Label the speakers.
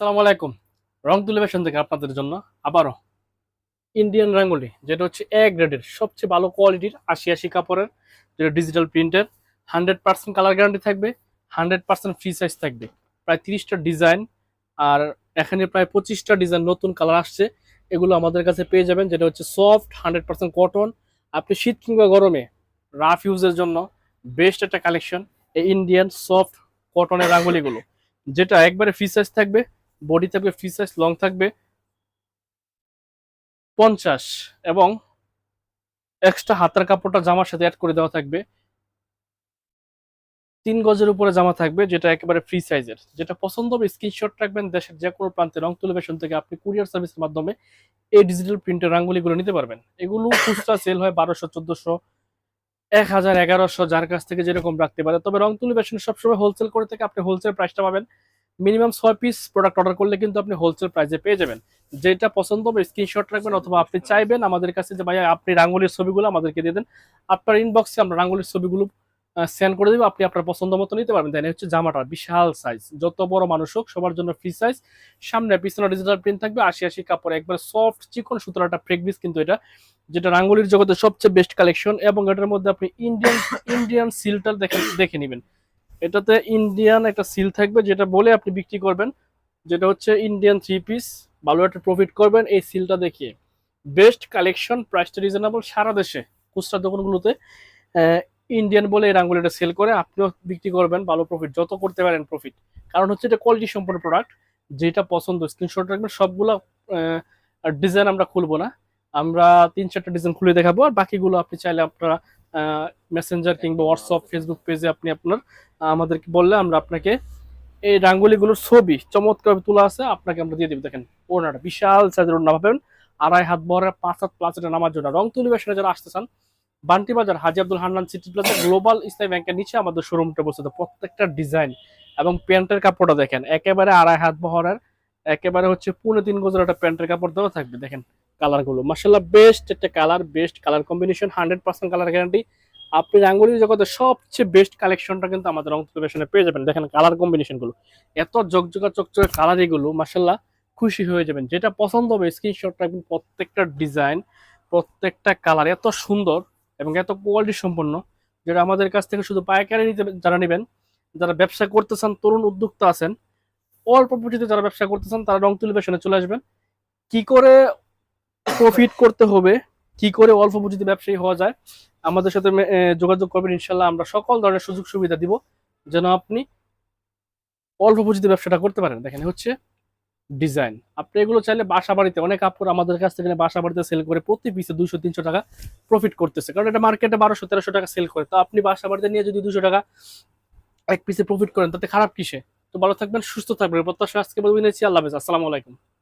Speaker 1: সালামু আলাইকুম। রং তুলিবেশন থেকে আপনাদের জন্য আবারও ইন্ডিয়ান রাঙ্গুলি যেটা হচ্ছে এ গ্রেডের সবচেয়ে ভালো কোয়ালিটির আশি আশি কাপড়ের, যেটা ডিজিটাল প্রিন্টের হান্ড্রেড পার্সেন্ট কালার গ্যারান্টি থাকবে হান্ড্রেড পার্সেন্ট ফ্রি সাইজ থাকবে। প্রায় তিরিশটা ডিজাইন আর এখানে প্রায় পঁচিশটা ডিজাইন নতুন কালার আসছে। এগুলো আমাদের কাছে পেয়ে যাবেন, যেটা হচ্ছে সফট হান্ড্রেড পার্সেন্ট কটন আপনি শীত কিংবা গরমে রাফ ইউজের জন্য বেস্ট একটা কালেকশন এই ইন্ডিয়ান সফট কটনের রাঙ্গুলিগুলো যেটা একবারে ফ্রি সাইজ থাকবে। বডি থাকবে ফ্রি সাইজ লং থাকবে পঞ্চাশ এবং এক্সট্রা হাতের কাপড়টা জামার সাথে অ্যাড করে দেওয়া থাকবে। তিন গজের উপরে জামা থাকবে, যেটা একেবারে ফ্রি সাইজের যেটা পছন্দ হবে স্ক্রিনশট রাখবেন, দেশের যে কোনো প্রান্তে রং তুলিবেশন থেকে আপনি কুরিয়ার সার্ভিসের মাধ্যমে এই ডিজিটাল প্রিন্টের রাঙ্গুলিগুলো নিতে পারবেন। এগুলো খুচরা সেল হয় বারোশো, চোদ্দশো, এক হাজার, এগারোশো, যার কাছ থেকে যেরকম রাখতে পারে। তবে রং তুলিবেশন সবসময় হোলসেল করে থেকে আপনি হোলসেল প্রাইসটা পাবেন। মিনিমাম ছয় পিস প্রোডাক্ট অর্ডার করলে কিন্তু আপনি হোলসেল প্রাইসে পেয়ে যাবেন। যেটা পছন্দ হবে স্ক্রিনশট রাখবেন অথবা আপনি চাইবেন আমাদের কাছে যে, ভাইয়া, আপনি রাঙ্গুলির ছবিগুলো আমাদেরকে দিয়ে দেন। আপনার ইনবক্সে আমরা রাঙ্গুলির ছবিগুলো সেন্ড করে দেবো। আপনি আপনার পছন্দ মতো নিতে পারবেন। তাই হচ্ছে জামাটা, বিশাল সাইজ যত বড় মানুষ হোক, সবার জন্য ফ্রি সাইজ সামনে পিছনে ডিজিটাল প্রিন্ট থাকবে, আশি আশি কাপড়। একবার সফট চিকন সুতরাং একটা ফ্রেগবিস কিন্তু এটা, যেটা রাঙ্গুলির জগতে সবচেয়ে বেস্ট কালেকশন এবং এটার মধ্যে আপনি ইন্ডিয়ান ইন্ডিয়ান সিলটা দেখে দেখে নেবেন। এটাতে ইন্ডিয়ান একটা সিল থাকবে, যেটা বলে আপনি বিক্রি করবেন। যেটা হচ্ছে ইন্ডিয়ান থ্রি পিস ভালো একটা প্রফিট করবেন এই সিলটা দেখিয়ে। বেস্ট কালেকশন প্রাইসটা রিজনেবল সারা দেশে, খুচরা দোকানগুলোতে। ইন্ডিয়ান বলে এই রাঙ্গুলিটা সেল করে আপনিও বিক্রি করবেন, ভালো প্রফিট যত করতে পারেন প্রফিট কারণ হচ্ছে এটা কোয়ালিটি সম্পন্ন প্রোডাক্ট যেটা পছন্দ স্ক্রিনশট রাখবেন, সবগুলো ডিজাইন আমরা খুলবো না। আমরা তিন চারটা ডিজাইন খুলে দেখাবো, আর বাকিগুলো আপনি চাইলে আপনারা মেসেঞ্জার কিংবা হোয়াটসঅ্যাপ ফেসবুক পেজে আপনি আপনার আমাদেরকে বললে আমরা আপনাকে এই রাঙ্গুলিগুলোর ছবি চমৎকার তোলা আছে, আপনাকে আমরা দিয়ে দেবো। দেখেন ওনাটা বিশাল সাইজের ওনা পাবেন আড়াই হাত বড়, পাঁচ হাত প্লাস এটা নামার জন্য। রং তুলিবে সেটা যারা আসতে চান, Banti Bazar, Haji Abdul Hannan City Plaza Global Islami ব্যাংকের নিচে আমাদের শোরুমটা বসে প্রত্যেকটা ডিজাইন এবং প্যান্টের কাপড়টা দেখেন, একেবারে আড়াই হাত বহরের, একেবারে হচ্ছে পুনে তিন গজের একটা প্যান্টের কাপড় দেওয়া থাকবে। দেখেন কালারগুলো মার্শাল্লাহ বেস্ট একটা colour best colour combination hundred percent colour guarantee আপনি রাঙ্গুলির জগতে সবচেয়ে বেস্ট কালেকশনটা কিন্তু আমাদের তুলিবেশনে পেয়ে যাবেন। দেখেন কালার কম্বিনেশনগুলো এত জকজকা চকচকে কালার এগুলো মার্শাল্লাহ খুশি হয়ে যাবেন। যেটা পছন্দ হবে স্ক্রিনশট রাখবেন প্রত্যেকটা ডিজাইন প্রত্যেকটা কালার এত সুন্দর এবং এত কোয়ালিটি সম্পন্ন, যেটা আমাদের কাছ থেকে শুধু পাইকারি নিতে, যারা নেবেন, যারা ব্যবসা করতে চান, তরুণ উদ্যোক্তা আছেন, অল্প পুঁজিতে যারা ব্যবসা করতে চান, তারা রং তুলিবেশনে চলে আসবেন। কি করে প্রফিট করতে হবে। কি করে অল্প পুঁজিতে ব্যবসায়ী হওয়া যায়? আমাদের সাথে যোগাযোগ করবেন, ইনশাল্লাহ আমরা সকল ধরনের সুযোগ সুবিধা দিব যেন আপনি অল্প পুঁজিতে ব্যবসাটা করতে পারেন। দেখেন হচ্ছে ডিজাইন। আপনি এগুলো চাইলে বাসা বাড়িতে, অনেক কাপড় আমাদের কাছ থেকে বাসা বাড়িতে সেল করে প্রতি পিসে দুশো তিনশো টাকা প্রফিট করতেছে। কারণ এটা মার্কেটে বারোশো, তেরোশো টাকা সেল করে। তো আপনি বাসা বাড়িতে নিয়ে যদি দুশো টাকা এক পিসে প্রফিট করেন, তাতে খারাপ কিসে? তো ভালো থাকবেন, সুস্থ থাকবেন। প্রত্যাশা আজকে বলবেন আল্লাহ আসসালামু আলাইকুম।